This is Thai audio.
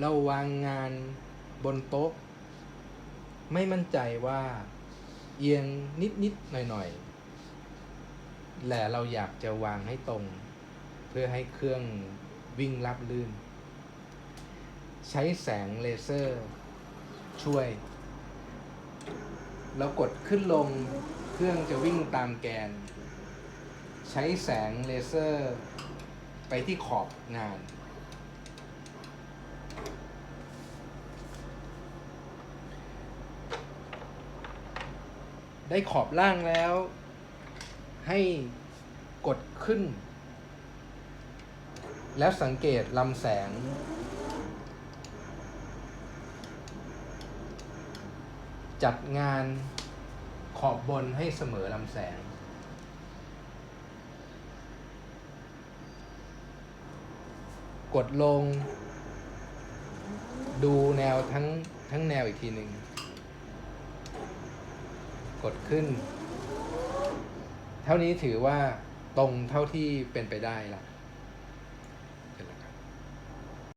เราวางงานบนโต๊ะ ไม่มั่นใจว่าเอียงนิดนิดหน่อยหน่อยแต่เราอยากจะวางให้ตรง เพื่อให้เครื่องวิ่งรับลื่น ใช้แสงเลเซอร์ ช่วย เรากดขึ้นลงเครื่องจะวิ่งตามแกน ใช้แสงเลเซอร์ ไปที่ขอบงาน ได้ขอบล่างแล้ว ให้กดขึ้น แล้วสังเกตลำแสง จัดงานขอบบนให้เสมอลำแสง กดลง ดูแนวทั้งทั้งแนวอีกทีหนึ่ง กดขึ้น เท่านี้ถือว่าตรงเท่าที่เป็นไปได้ละ